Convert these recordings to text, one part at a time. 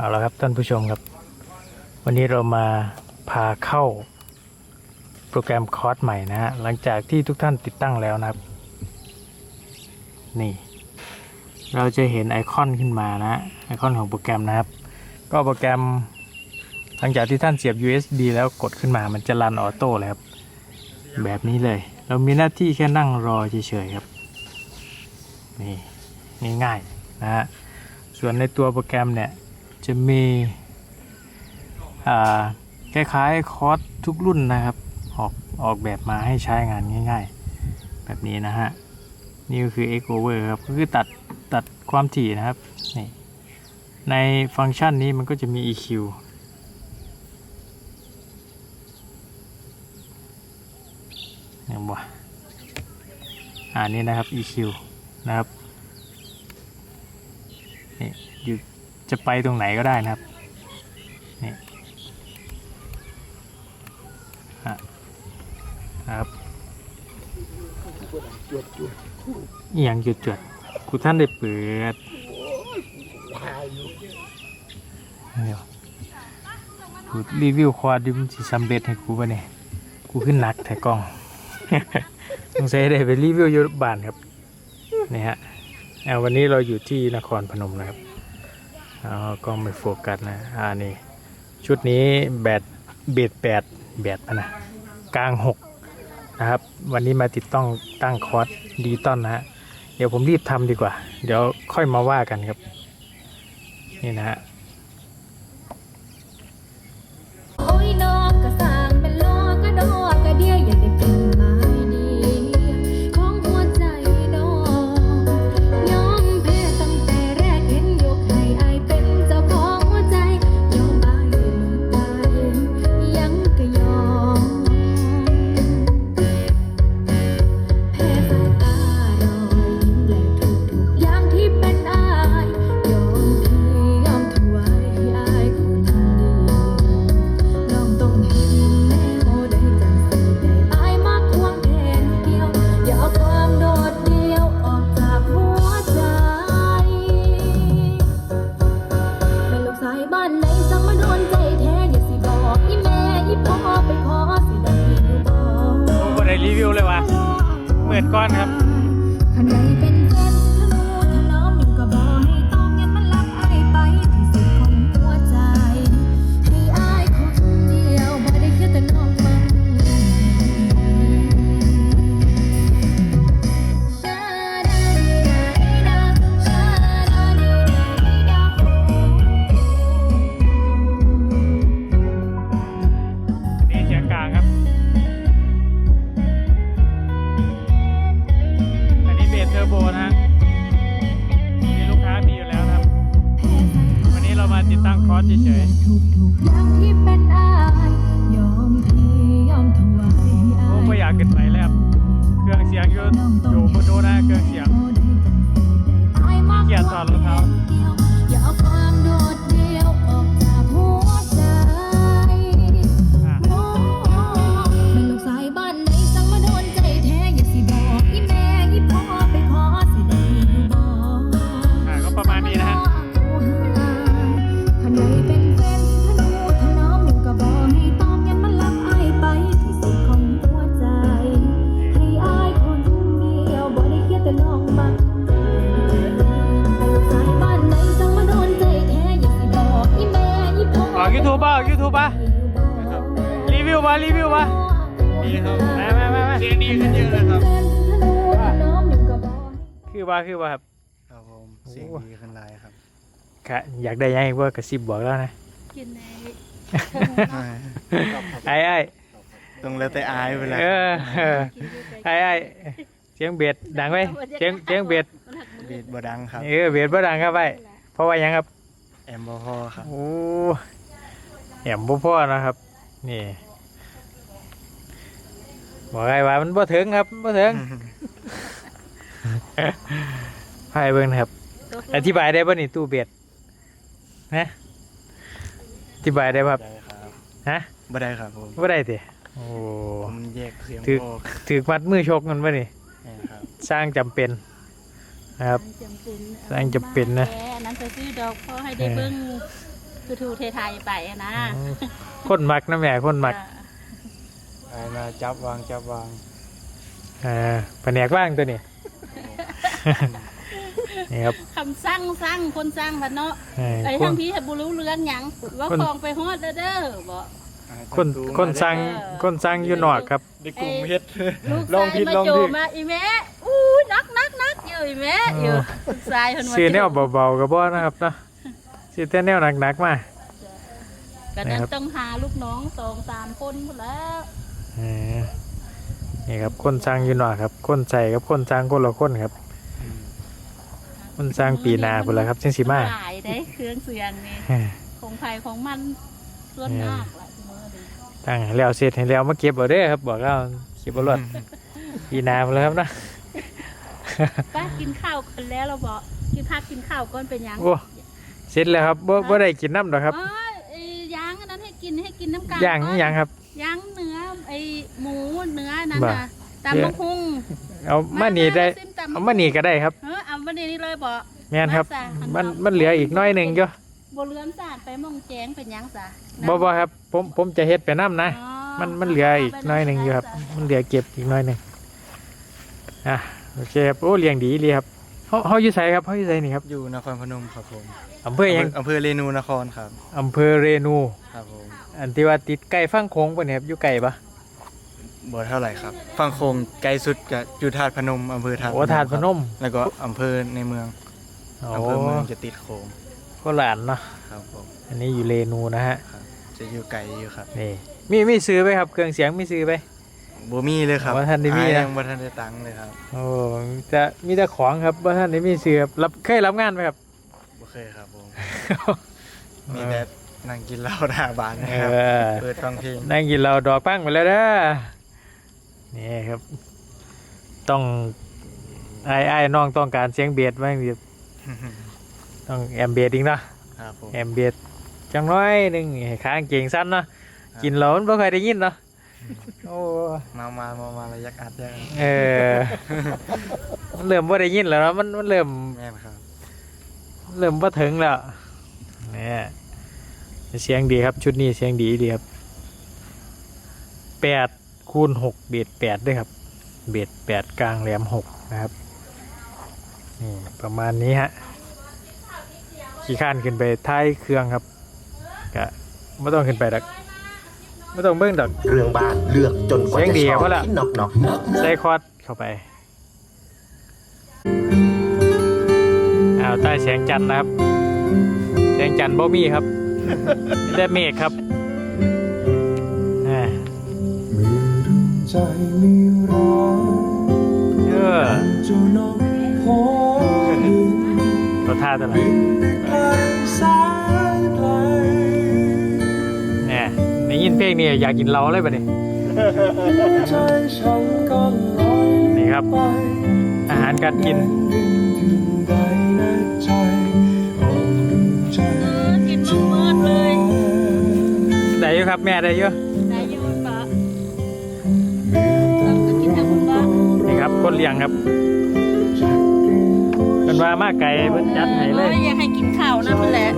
เอาละครับท่านผู้ชมครับ วันนี้เรามาพาเข้าโปรแกรมคอร์สใหม่นะฮะหลังจากที่ทุกท่านติดตั้งแล้วนะครับ นี่ เราจะเห็นไอคอนขึ้นมานะไอคอนของโปรแกรมนะครับ ก็โปรแกรมหลังจากที่ท่านเสียบ USB แล้วกดขึ้นมามันจะรันออโต้เลยครับ แบบนี้เลย เรามีหน้าที่แค่นั่งรอเฉยๆครับ นี่ง่ายๆนะฮะส่วนในตัวโปรแกรมเนี่ย จะมีอ่าคล้ายๆคอร์สทุกรุ่นนะครับ ออกออกแบบมาให้ใช้งานง่าย ๆ แบบนี้นะฮะ นี่ก็คือ X over ครับ ก็คือตัดตัดความถี่นะครับ นี่ ในฟังก์ชันนี้มันก็จะมี EQ เนี่ยบ่อ่านี่นะครับ EQ นะครับ นี่อยู่ จะไปตรงไหนก็ได้นะครับนี่ครับอย่างจุดจดๆกูท่านได้เปิดเดี๋ยวกูรีวิวควาดิมสิสำเร็จให้กูปะเนี่ยกูขึ้นหนักแต่กล้องสงสัยได้ไปรีวิวยุบานครับนี่ฮะเอาวันนี้เราอยู่ที่นครพนมนะครับ เอกล้องไม่โฟกัสนะอ่านี่ชุดนี้แบตเบียดแปดแบตนะ กลางหกนะครับ วันนี้มาติดต้องตั้งคอร์สดีตอนนะฮะเดี๋ยวผมรีบทำดีกว่า เดี๋ยวค่อยมาว่ากันครับ นี่นะฮะ เหมือนก้อนครับ งคอร์สเฉยทุกทุกๆอย่างที่เป็นอายยอมพี่ยอมถวายๆอาผมก็อยากขึ้นไปแล้วครับเครื่องเสียงอยู่อยู่บนโน้นนะเครื่องเสียงเกลียดถอดรอ ว่าคือว่าครับ ครับผมเสียงดีขึ้นหลายครับค่ะอยากได้ยังไงว่ากระซิบบอกแล้วนะ กินในไอ้ไอ้ต้องแล้วแต่อายไปแล้วเออเออกินอยู่ไกลไอ้ไอ้เสียงเบียดดังไหมเสียงเสียงเบียดเบีดบดังครับ เออเบียดบ่ดังครับไอ้เพราะว่าหยังครับ แอมบอฮอล์ครับโอ้แหมบ่พ่อนะครับ นี่บอกไงว่ามันบ่ถึงครับบ่ถึง พายเบิ่งนะครับ อธิบายได้ป่ะนี่ตู้เบียดนะอธิบายได้ป่ะครับได้ครับฮะบ่ได้ครับผมบ่ได้ติโอ้ผมแยกเสียงถึกโออกถือมัดมือชกมันป่ะนี่นี่ครับสร้างจำเป็นนะครับ จำเป็นแรงจำเป็นนะแกนั้นไปซื้อดอกพ่อให้ได้เบิ้งคือทูเทไทยไปอะนะคนมักนะแม่คนมักจ้ะไอ้มาจับวางจับวางเออแผนกว่างตัวนี้ นี่ครับ คำสั่งสั่งคนสั่งพันเนาะเออ ไอ้คทั้นงพี่ให้บุรู้เรื่องหยังว่าคนคลองไปฮอดเด้อเด้อบอกอ่าคนจับตูคนมาสั่งคนสั่งอยู่นอกครับ ได้กลุ่มเฮ็ด ลูกลองชายผิดมาลองโจผิดมาอีแม่อู้ยนักนักนักอยู่อีแม่อยู่ลูกชายเพิ่นมาซื้อแนวโจเบาๆกับบ่นะครับเนาะซื้อแต่แนวหนักๆมาก็นะนั้นครับต้องหาลูกน้องสองสามคนหมดแล้วเออนี่ครับคนสั่งอยู่นอกครับ คนใส่กับคนสั่งคนละคนครับอืม คนสั่งปีหนาพุ่นละครับจังสิมาหลายได้เครื่องเสียงนี่เออของไผของมันส่วนมากหลายมื้อนี้ตั้งให้แล้วเสร็จให้แล้วมาเก็บเอาเด้อครับบอกเราเก็บเอารถปีหนาพุ่นละครับนะป้ากินข้าวกันแล้วเราบอกกินพักกินข้าวก่อนเป็นหยังโอ้เสร็จแล้วครับบ่บ่ได้กินน้ำดอกครับเอ้ยไอ้ย่างอันนั้นให้กินให้กินน้ำกันย่างก่นี่อนยังครับ ย่างเนื้อไอ้หมูเนื้อนั่นบ่ น่ะตำบักหุ่งเอามานี่ได้ซิมตำบัเอากมานี่ก็ได้ครับ เออ เอามานี่นี่เลยบอกแม่นครับมาจ้ะหันมันมามันเหลืออีกน้อยหนึ่งจ้ะบเรือนสาดไปหมองแจงเป็นหยังซะบ่บ่ครับ ผมผมจะเฮ็ดไปน้ำนะ อ๋อมันมันเหลืออีกน้อยหนึ่งอยู่ครับ มันเหลือเก็บอีกน้อยหนึ่งอะโอเคครับโอ้เลี้ยงดีเลยครับเฮาเฮาอยู่ไสครับเฮาอยู่ไสนี่ครับอยู่นครพนมครับผมอำเภอหยังอำเภอเรนูนครครับ อำเภอเรนู ครับผมอันที่ว่าติดใกล้ฟังโค้งปะเนี่ยครับอยู่ไกลปะ บ่เท่าไหร่ครับ ฟังโคงไกลสุดกับอยู่ธาตุพนมอำเภอธาตุโอ้ถาดพนม ครับแล้วก็อำเภอในเมืองโอ้อำเภอเมืองจะติดโคงโคราชเนาะครับผมอันนี้อยู่เรนูนะฮะครับ จะอยู่ไกลอยู่ครับนี่มีมีซื้อไปครับ เครื่องเสียงมีซื้อไปบ่มีเลยครับบ่ทันได้มีนะ หายังบ่ทันได้ตังค์เลยครับโอ้จะมีแต่ของครับว่าท่านได้มีซื้อครับรับเคยรับงานไหมครับ บ่เคยครับผมมีแต่นั่งกินเหล้าหน้าบ้านนะเอครับอเปิดฟังเพลงนั่งกินเราดอกปั้งไปแล้วเด้อ นี่ครับ ต้องไอ้ไอ้น้องต้องการเสียงเบียดบ้างดิต้องแอมเบียดอีกเนาะครับผมแอมเบียดจังน้อยหนึ่งให้ข้างเก่งสั้นเนาะกินแล้วมันไม่เคอยได้ยินเนาะโอ้มามามามาระยักอัดยังเออมันเริ่มว่าได้ยินแล้วเนาะมันมันเริ่มแม่นครับเริ่มว่าถึงแล้วเนี่ยเสียงดีครับชุดนี้เสียงดีดีครับแปด คูณหกเบียดแปดด้วยครับเบียดแปดกลางแหลมหกนะครับนี่ประมาณนี้ฮะขี่ข้านขึ้นไปท้ายเครื่องครับกะไม่ต้องขึ้นไปดักไม่ต้องเบิ้งดักเรื่องบ้านเลือกจนกว่าเสียงจะดีชอบวะล่ะที่นอกนอกใส่คอร์ดเข้าไปอ้าวใต้แสงจันทร์นะครับแสงจันทร์บ่มีครับมีแต่เมฆครับ ใจมีรักเออเจ้านกโพบินตัวท่าตัวไหนบินไปไกลแสนไกลเนี่ยได้ยินเพลงนี้อยากกินเหล้าเลยปะเนี่ยใจฉันก็ลอยนี่ครับไปอาหารการกินแผ่ดินถึงใดในใจโอ้ดวงใจเออกินมันเมิดเลยได้อยู่ครับแม่ได้อยู่ได้อยื ครับคนเลี้ยงครับเป็นว่ามากไก่เพิ่นจัดให้เลยโอ้อยากให้กินข้าวนั่นแหละ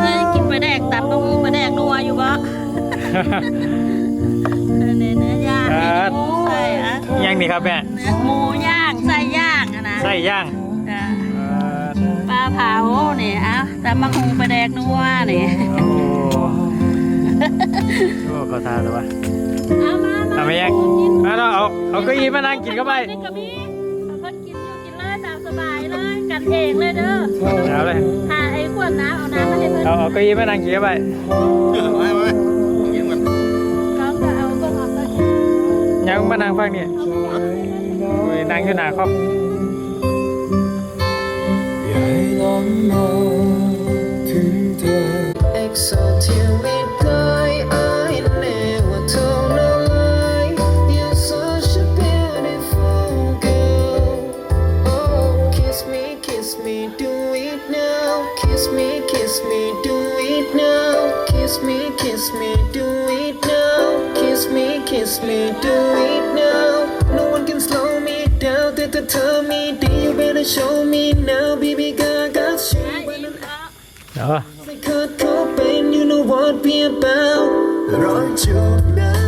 เฮ้ยกินปลาแดกตับต้องปลาแดกนัวอยู่ปะเออเนี่ยเนื้อย่างครับหมูใส่อะยังนี่ครับแม่เนื้อหมูย่างไส้ย่างอะนะไส้ย่างจ้ะเอ่อปลาเผาเนี่ยอะตำมะฮุงปลาแดกนัวเนี่ยโอ้โอ้ขอทานเลยวะ เอามามาทำไมยังกินมาเราเอาเอาเก็ยีมานั่งกินเข้าไปนี่ก็มีเอาคนกินอยู่กินเลยตามสบายเลยกันเองเลยเด้อเอาเลยหาไอ้ขวดน้ำเอาน้ำมาให้เพิ่นเอาเอาเก็ยีมานั่งกินเข้าไปไม่ไม่ยิงมันน้องก็เอาก็เอาไปยังมานั่งฟังนี่โอ้ยนั่งอยู่หน้าครอบใหญ่ล้ำมาถึงเธอ Exalted guy, Kiss me, kiss me, do it now. Kiss me, kiss me, do it now. Kiss me, kiss me, do it now. No one can slow me down. They the tell me, do you better show me now, baby Gaga? Show when I'm out. You know what we about. Right, you now.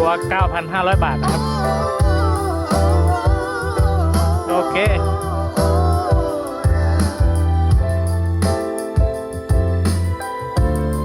ตัว 9,500 บาทครับ โอเค